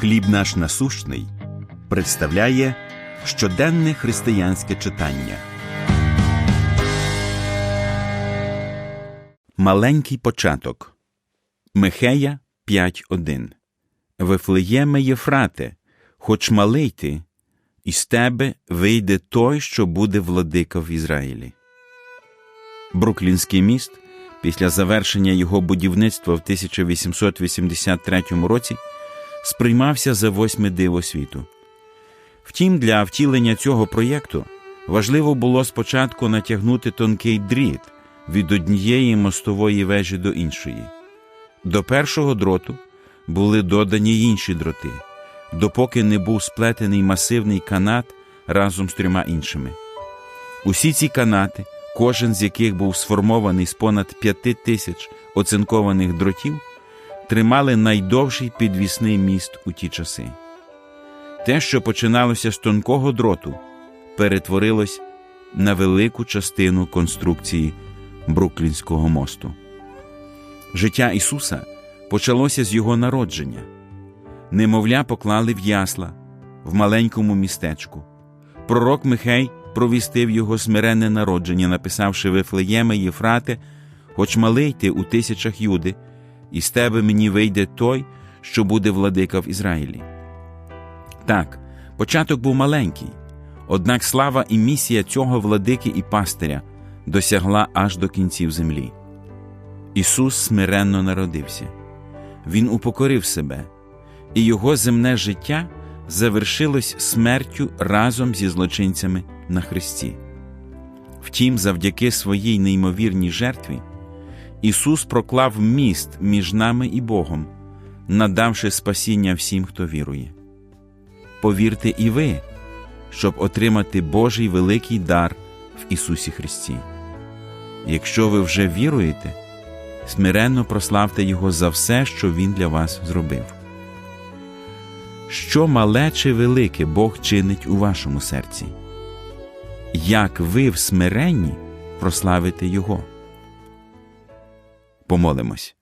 Хліб наш насущний представляє щоденне християнське читання. Маленький початок Михея 5.1 Вифлеєме Єфрате, хоч малий ти, із тебе вийде той, що буде владика в Ізраїлі. Бруклінський міст після завершення його будівництва в 1883 році сприймався за восьме диво світу. Втім, для втілення цього проєкту важливо було спочатку натягнути тонкий дріт від однієї мостової вежі до іншої. До першого дроту були додані інші дроти, допоки не був сплетений масивний канат разом з трьома іншими. Усі ці канати, кожен з яких був сформований з понад п'яти тисяч оцинкованих дротів, тримали найдовший підвісний міст у ті часи. Те, що починалося з тонкого дроту, перетворилось на велику частину конструкції Бруклінського мосту. Життя Ісуса почалося з Його народження. Немовля поклали в ясла в маленькому містечку. Пророк Михей провістив його смиренне народження, написавши Вифлеєме Єфрате, хоч малий ти у тисячах юди, і з тебе мені вийде той, що буде владика в Ізраїлі. Так, початок був маленький, однак слава і місія цього владики і пастиря досягла аж до кінців землі. Ісус смиренно народився, Він упокорив себе, і Його земне життя завершилось смертю разом зі злочинцями на Христі. Втім, завдяки своїй неймовірній жертві, Ісус проклав міст між нами і Богом, надавши спасіння всім, хто вірує. Повірте і ви, щоб отримати Божий великий дар в Ісусі Христі. Якщо ви вже віруєте, смиренно прославте Його за все, що Він для вас зробив. Що мале чи велике Бог чинить у вашому серці? Як ви в смиренні прославите Його? Помолимось.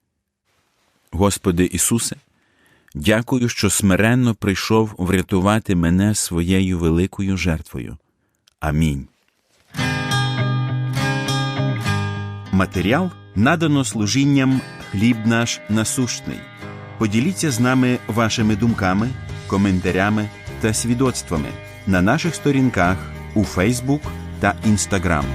Господи Ісусе, дякую, що смиренно прийшов врятувати мене своєю великою жертвою. Амінь. Матеріал надано служінням хліб наш насущний. Поділіться з нами вашими думками, коментарями та свідоцтвами на наших сторінках у Фейсбук та Інстаграм.